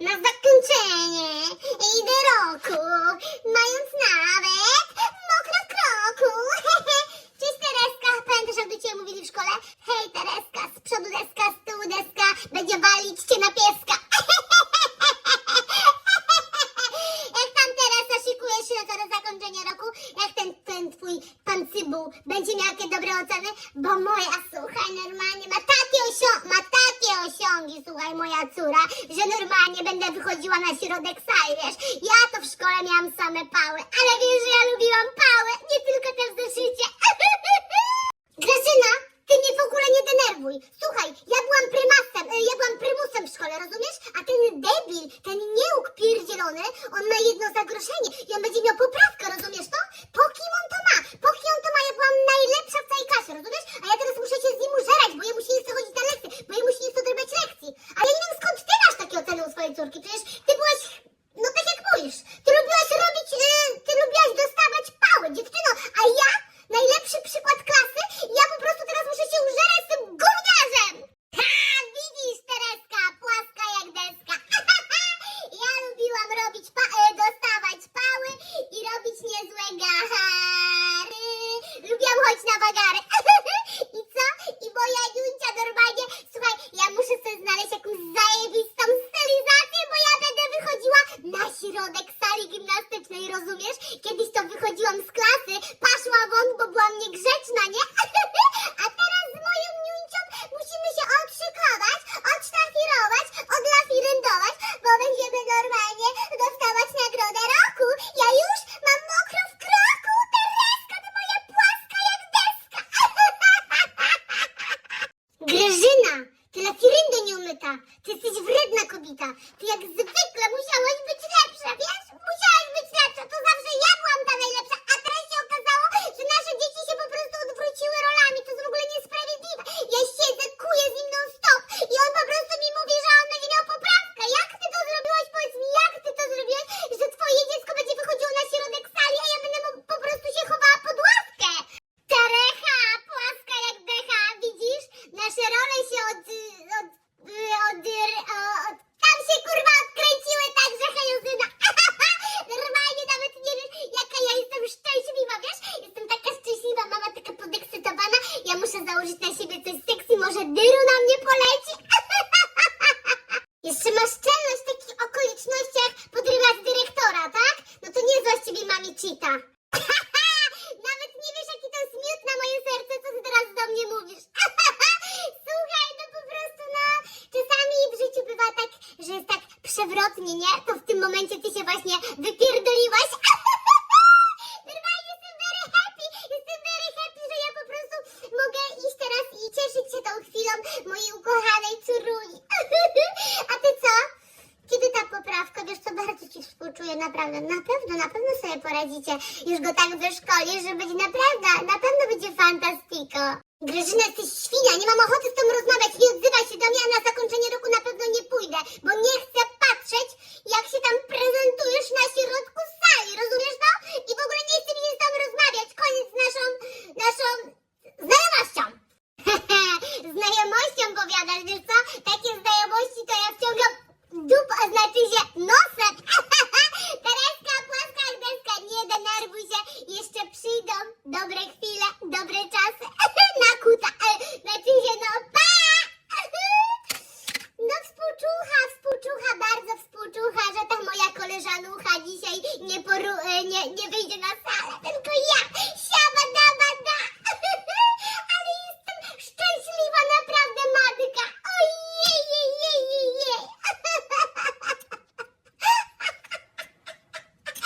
Na zakończenie idę roku, mając nawet mokro kroku. Cześć Tereska, pamiętasz jak do Ciebie mówili w szkole? Hej Tereska, z przodu deska, z tyłu deska, będzie walić Cię na pieska. Jak tam Teresa szykuje się na to do zakończenia roku? Jak ten, ten Twój pan Cybuł będzie miał jakie dobre oceny? Bo moja, słuchaj, normalnie ma takie osiągi, ma osiągi, słuchaj, moja córa, że normalnie będę wychodziła na środek sali, wiesz. Ja to w szkole miałam same pały, ale wiesz, że ja lubiłam pały, nie tylko te w zeszycie. Grażyna, ty mnie w ogóle nie denerwuj. Słuchaj, ja byłam prymasem, e, ja byłam prymusem w szkole, rozumiesz? A ten debil, ten nieuk pierdzielony, on ma jedno zagrożenie i on będzie miał poprawkę, rozumiesz to? Po kim on to ma? Po kim on to ma? Ja byłam najlepsza w całej klasie, rozumiesz? A ja teraz muszę się z nim użerać, bo jemu się nie chce chodzić na lekcje, bo jemu się nie chce odrabiać lekcji. Ale ja nie wiem skąd ty masz takie oceny u swojej córki, przecież ty byłaś, no tak jak mówisz, ty lubiłaś robić, e, ty lubiłaś dostawać pały, dziewczyno, a ja, najlepszy przykład klasy, ja po prostu teraz muszę się użerać z tym gówniarzem! Ha, widzisz, Tereska, płaska jak deska. ja lubiłam robić pa, e, dostawać pały i robić niezłe gary. Lubiłam chodzić na wagary. I co? I moja Juńcia normalnie, słuchaj, ja muszę sobie znaleźć jakąś zajebistą stylizację, bo ja będę wychodziła na środek sali gimnastycznej, rozumiesz? Kiedyś to wychodziłam z klasy, paszła won, bo byłam niegrzeczna, nie? A teraz z moją Juńcią musimy się odszykować, odsztafirować, odlafiryndować, bo będziemy normalnie dostawać nagrodę roku. Ja już mam mokro w kroku, Tereska, ty moja płaska jak deska. Grażyna, ty umyta. Ty jesteś wredna kobieta. Ty jak zwykle musiałaś być lepsza, wiesz? Musiałaś być lepsza. To zawsze ja byłam ta najlepsza, a teraz się okazało, że nasze dzieci się po prostu odwróciły rolami. To jest w ogóle niesprawiedliwe. Ja siedzę, kuję z nim non stop i on po prostu mi mówi, że on będzie miał poprawkę. Jak ty to zrobiłaś? Powiedz mi, jak ty to zrobiłaś, że twoje dziecko będzie wychodziło na środek sali, a ja będę mu po prostu się chowała pod ławkę? Terecha, płaska jak decha, widzisz? Nasze role się od... od... od... od... tam się kurwa odkręciły tak, że hejuzyna. Normalnie nawet nie wiesz, jaka ja jestem szczęśliwa, wiesz? Jestem taka szczęśliwa, mama taka podekscytowana. Ja muszę założyć na siebie coś sexy, może dyru na mnie poleci. Jeszcze masz czelność w takich okolicznościach podrywać dyrektora, tak? No to nie zła z ciebie mami cheata. Nawet nie wiesz, jaki to jest miód na moje serce, co ty teraz do mnie mówisz. Słuchaj, no po prostu, no, czasami w życiu bywa tak, że jest tak przewrotnie, nie? To w tym momencie ty się właśnie wypierdoliłaś. Naprawdę. Na pewno, na pewno sobie poradzicie. Już go tak wyszkolisz, że będzie naprawdę, na pewno będzie fantastiko. Grażyna, jesteś świnia, nie mam ochoty z tobą rozmawiać. Nie odzywaj się do mnie, a na zakończenie roku na pewno nie pójdę, bo nie chcę patrzeć, jak się tam prezentujesz na środku sali, rozumiesz to? I w ogóle nie chcę mi z tobą rozmawiać. Koniec z naszą, naszą znajomością. znajomością powiadasz, wiesz co? Takie znajomości to ja wciągam dup, a znaczy się nosem. Tereska, płaska jak deska, nie denerwuj się. Jeszcze przyjdą dobre chwile, dobre czasy. Na kuta, e, znaczy się no pa! No współczucha, współczucha, koleżanucha dzisiaj nie, poru, e, nie, nie wyjdzie na